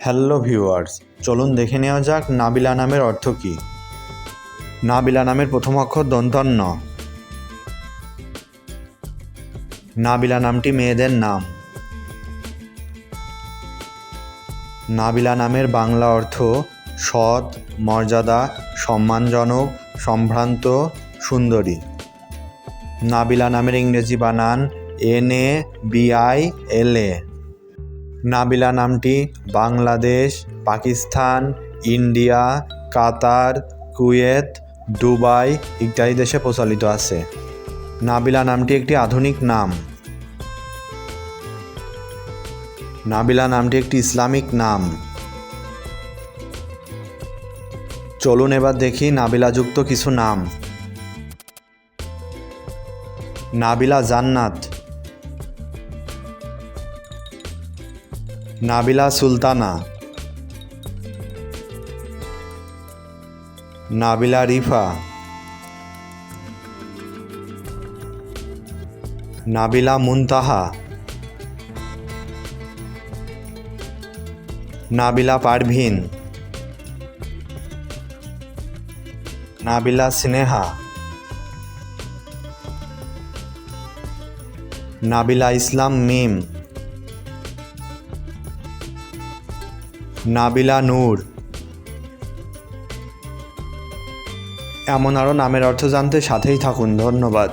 Hello viewers চলুন দেখে নেওয়া যাক নাবিলা নামের অর্থ কী। নাবিলা নামের প্রথম অক্ষর দন্তন্য নাবিলা নামটি মেয়েদের নাম। নাবিলা নামের বাংলা অর্থ সৎ, মর্যাদা, সম্মানজনক, সম্ভ্রান্ত, সুন্দরী। নাবিলা নামের ইংরেজি বানান এন এ বিআই এল এ। নাবিলা নামটি Bangladesh, Pakistan, India, Qatar, Kuwait, Dubai ইত্যাদি দেশে প্রচলিত আছে। নাবিলা নামটি একটি আধুনিক নাম। নাবিলা নামটি একটি ইসলামিক নাম। চলুন এবার দেখি নাবিলাযুক্ত কিছু নাম। নাবিলা জান্নাত। নাবিলা সুলতানা। নাবিলা রিফা। নাবিলা মুনতাহা। নাবিলা পারভিন। নাবিলা স্নেহা। নাবিলা ইসলাম মিম। নাবিলা নূর। এমন আরও নামের অর্থ জানতে সাথেই থাকুন ধন্যবাদ।